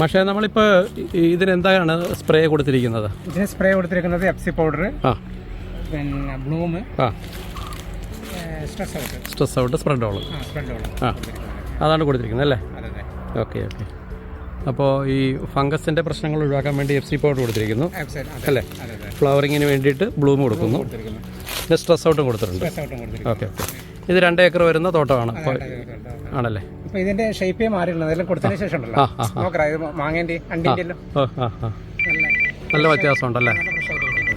പക്ഷേ നമ്മളിപ്പോൾ ഇതിനെന്താണ് സ്പ്രേ കൊടുത്തിരിക്കുന്നത്? ഇതിന് സ്പ്രേ കൊടുത്തിരിക്കുന്നത് എപ്സി പൗഡർ ആ. പിന്നെ bloom stress out. Stress out spread ആ അതാണ് കൊടുത്തിരിക്കുന്നത് അല്ലേ? Okay okay. അപ്പോൾ ഈ ഫംഗസിന്റെ പ്രശ്നങ്ങൾ ഒഴിവാക്കാൻ വേണ്ടി എഫ് സി പൗഡർ കൊടുത്തിരിക്കുന്നു അല്ലേ? ഫ്ലവറിങ്ങിന് വേണ്ടിയിട്ട് ബ്ലൂം കൊടുക്കുന്നു. പിന്നെ സ്ട്രെസ് ഔട്ടും കൊടുത്തിട്ടുണ്ട്. Okay okay. ഇത് രണ്ട് ഏക്കർ വരുന്ന തോട്ടമാണ്. ആണല്ലേ? ഇപ്പൊ ഇതിന്റെ ഷേപ്പേ മാറിയിട്ടുണ്ട് അതെല്ലാം കൊടുത്തതിന് ശേഷം ഉണ്ടല്ലോ നോക്കറ ഇത് മാങ്ങേന്റെ അണ്ടിന്റെ എല്ലാം. നല്ല വ്യത്യാസം ഉണ്ടല്ലേ.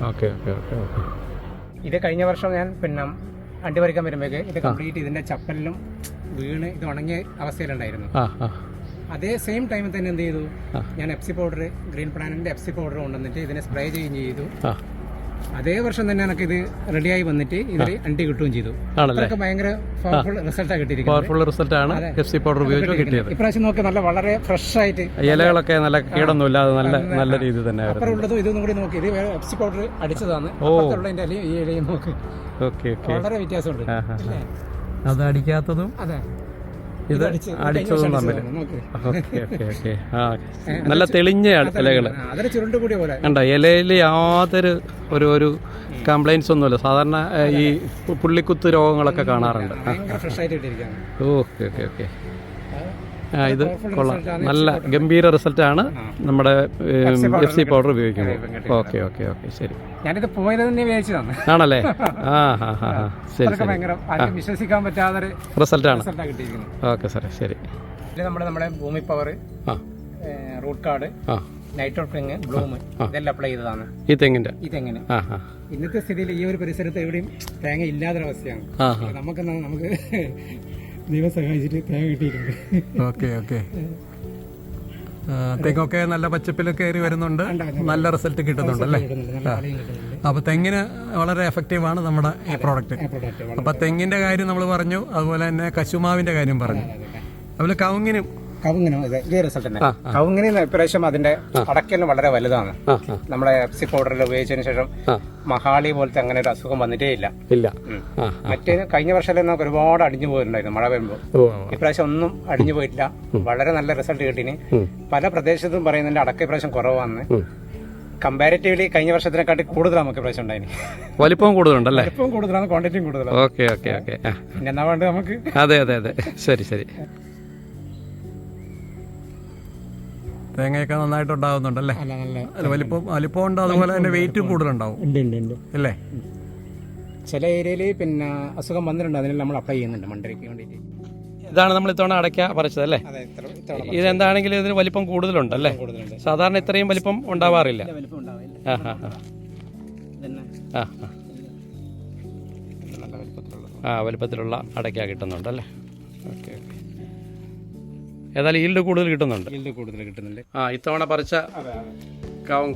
ഓക്കെ ഓക്കെ ഓക്കെ ഇത് കഴിഞ്ഞ വർഷം ഞാൻ പിന്നെ അണ്ടി പറിക്കാൻ വരുമ്പോഴേക്ക് ഇത് കംപ്ലീറ്റ് ഇതിന്റെ ചപ്പലിലും വീണ് ഇത് ഉണങ്ങിയ അവസ്ഥയിലുണ്ടായിരുന്നു. അതേ സെയിം ടൈമിൽ തന്നെ എന്ത് ചെയ്തു. ഞാൻ എഫ്സി പൗഡർ ഗ്രീൻ പ്ലാനറ്റിന്റെ എഫ്സി പൗഡർ കൊണ്ടുവന്നിട്ട് ഇതിനെ സ്പ്രേ ചെയ്യുകയും ചെയ്തു. അതേ വർഷം തന്നെ എനിക്ക് ഇത് റെഡിയായി വന്നിട്ട് ഇതിൽ അണ്ടി കിട്ടുകയും ചെയ്തു. അതൊക്കെ ഭയങ്കര പവർഫുൾ റിസൾട്ടാണ് കിട്ടിയിരിക്കുന്നത്. Powerful result F C powder ഉപയോഗിച്ച് കിട്ടിയത്? ഇപ്രാവശ്യം നോക്കി നല്ല വളരെ ഫ്രഷ് ആയിട്ട് ഇലകളൊക്കെ നല്ല കീടൊന്നും ഇല്ലാതെ നല്ല നല്ല രീതി തന്നെ ആയിരുന്നു. ഇതും കൂടി നോക്കി. ഇത് എഫ്സി പൗഡർ അടിച്ചതാണ്. അപ്പുറത്തുള്ളതിന്റെ ഇലയും ഈ ഇലയും നോക്ക്. Okay okay. വളരെ വ്യത്യാസമുണ്ട്. അതടിക്കാത്തതും അതെ. ഇത് അടിച്ച് അടിച്ചതും തമ്മിൽ. നോക്ക്. ഓക്കെ ഓക്കെ ഓക്കെ ആ നല്ല തെളിഞ്ഞ ഇലകൾ കണ്ട ഇലയിൽ യാതൊരു ഒരു ഒരു കംപ്ലൈൻസ് ഒന്നുമില്ല. സാധാരണ ഈ പുള്ളിക്കുത്ത് രോഗങ്ങളൊക്കെ കാണാറുണ്ട്. Okay okay okay. ഇത് കൊള്ളാം. നല്ല ഗംഭീര റിസൾട്ടാണ് നമ്മുടെ എഫ് സി പൗഡർ ഉപയോഗിക്കുന്നത്. ഓക്കെ ഓക്കെ ഓക്കെ ശരി. ഞാനിത് പോയത് തന്നെ ആണല്ലേ? ആ ഹാ ഹാ ഹാ. ശരി വിശ്വസിക്കാൻ പറ്റാതെ റിസൾട്ടാണ് ഓക്കെ സാറേ ശരി. നമ്മുടെ നമ്മുടെ ഭൂമി പവർ ആ. റൂട്ട് കാർഡ് ഇതെല്ലാം അപ്ലൈ ചെയ്തതാണ്. ഈ തെങ്ങിന്റെ ഈ തെങ്ങിന്. ഇന്നത്തെ സ്ഥിതിയിൽ ഈ ഒരു പരിസരത്ത് എവിടെയും തേങ്ങ ഇല്ലാത്തൊരവസ്ഥയാണ്. നമുക്ക് നമുക്ക് ദൈവം സഹായിച്ചിട്ട് തേങ്ങ കിട്ടിയിട്ടുണ്ട്. Okay okay. തെങ്ങൊക്കെ നല്ല പച്ചപ്പിൽ കയറി വരുന്നുണ്ട്. നല്ല റിസൾട്ട് കിട്ടുന്നുണ്ട് അല്ലേ? അപ്പോൾ തെങ്ങിന് വളരെ എഫക്റ്റീവാണ് നമ്മുടെ ഈ പ്രോഡക്റ്റ് അപ്പൊ തെങ്ങിന്റെ അപ്പോൾ തെങ്ങിന്റെ കാര്യം നമ്മൾ പറഞ്ഞു അതുപോലെ തന്നെ കശുമാവിന്റെ കാര്യം പറഞ്ഞു. അതുപോലെ കവുങ്ങിനും കവുങ്ങിനും ഇത് ഇതേ റിസൾട്ട് തന്നെ. കവുങ്ങിന് ഇപ്രാവശ്യം അതിന്റെ അടക്കലും വളരെ വലുതാണ്. നമ്മുടെ എഫ്സി പൗഡറിൽ ഉപയോഗിച്ചതിന് ശേഷം മഹാളി പോലത്തെ അങ്ങനെ ഒരു അസുഖം വന്നിട്ടേ ഇല്ല. ഇല്ല. മറ്റേ കഴിഞ്ഞ വർഷത്തിൽ നമുക്ക് ഒരുപാട് അടിഞ്ഞു പോയിട്ടുണ്ടായിരുന്നു മഴ വരുമ്പോൾ ഇപ്രാവശ്യം ഒന്നും അടിഞ്ഞു പോയിട്ടില്ല. വളരെ നല്ല റിസൾട്ട് കിട്ടിന്. പല പ്രദേശത്തും പറയുന്നതിന്റെ അടക്ക ഇപ്രാവശ്യം കുറവാന്ന്. കമ്പാരിറ്റീവ്ലി കഴിഞ്ഞ വർഷത്തിനെക്കാട്ടി കൂടുതൽ നമുക്ക് പ്രശ്നം ഉണ്ടായിന്. വലിപ്പവും കൂടുതലുണ്ടല്ലേ? വലിപ്പം കൂടുതലാണ് ക്വാണ്ടിറ്റിയും കൂടുതലാണ്. Okay okay okay. പിന്നെ എന്നാ വേണ്ടത് നമുക്ക്? അതെ അതെ അതെ. ശരി ശരി. തേങ്ങയൊക്കെ നന്നായിട്ട് ഉണ്ടാവുന്നുണ്ടല്ലേ അല്ല വലിപ്പം വലിപ്പം ഉണ്ട് അതുപോലെ തന്നെ വെയിറ്റും കൂടുതലുണ്ടാവും. അല്ലേ ചില ഏരിയയിൽ പിന്നെ അസുഖം വന്നിട്ടുണ്ട് അതിന് നമ്മൾ അപ്ലൈ ചെയ്യുന്നുണ്ട് മണ്ടരയ്ക്ക് വേണ്ടിയിട്ട്. ഇതാണ് നമ്മൾ ഇത്തവണ അടയ്ക്ക പറിച്ചത് അല്ലേ? അതെ ഇത്ര ഇത്ര ഇതെന്താണെങ്കിലും ഇതിന് വലിപ്പം കൂടുതലുണ്ട് അല്ലേ? കൂടുതലുണ്ട്. സാധാരണ ഇത്രയും വലിപ്പം ഉണ്ടാവാറില്ല. വലിപ്പം ഉണ്ടാവില്ല. ആ ആ ആ. ആ വലിപ്പത്തിലുള്ള അടയ്ക്ക കിട്ടുന്നുണ്ട് അല്ലേ? Okay okay. ഏതായാലും ഈൽഡ് കൂടുതൽ കിട്ടുന്നുണ്ട്. ഈൽഡ് കൂടുതൽ കിട്ടുന്നുണ്ട്. ആ ഇത്തവണ പറിച്ച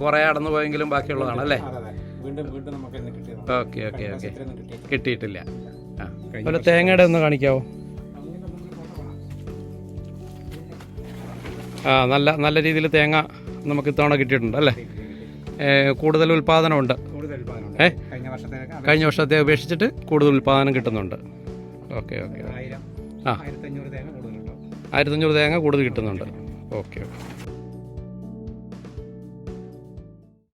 കുറേ അടന്നു പോയെങ്കിലും ബാക്കിയുള്ളതാണ് അല്ലേ? Okay okay okay. കിട്ടിയിട്ടില്ല. ആ. അതുപോലെ തേങ്ങയുടെ ഒന്ന് കാണിക്കാവോ? ആ നല്ല നല്ല രീതിയിൽ തേങ്ങ നമുക്ക് ഇത്തവണ കിട്ടിയിട്ടുണ്ട് അല്ലേ? കൂടുതൽ ഉൽപാദനമുണ്ട് ഉൽപ്പാദനമുണ്ട്. ഏ? കഴിഞ്ഞ വർഷത്തെ അപേക്ഷിച്ചിട്ട് കൂടുതൽ ഉൽപാദനം കിട്ടുന്നുണ്ട്. ഓക്കെ ഓക്കെ ആ. ആയിരത്തഞ്ഞൂറ് തേങ്ങ കൂടുതൽ കിട്ടുന്നുണ്ട്. Okay okay.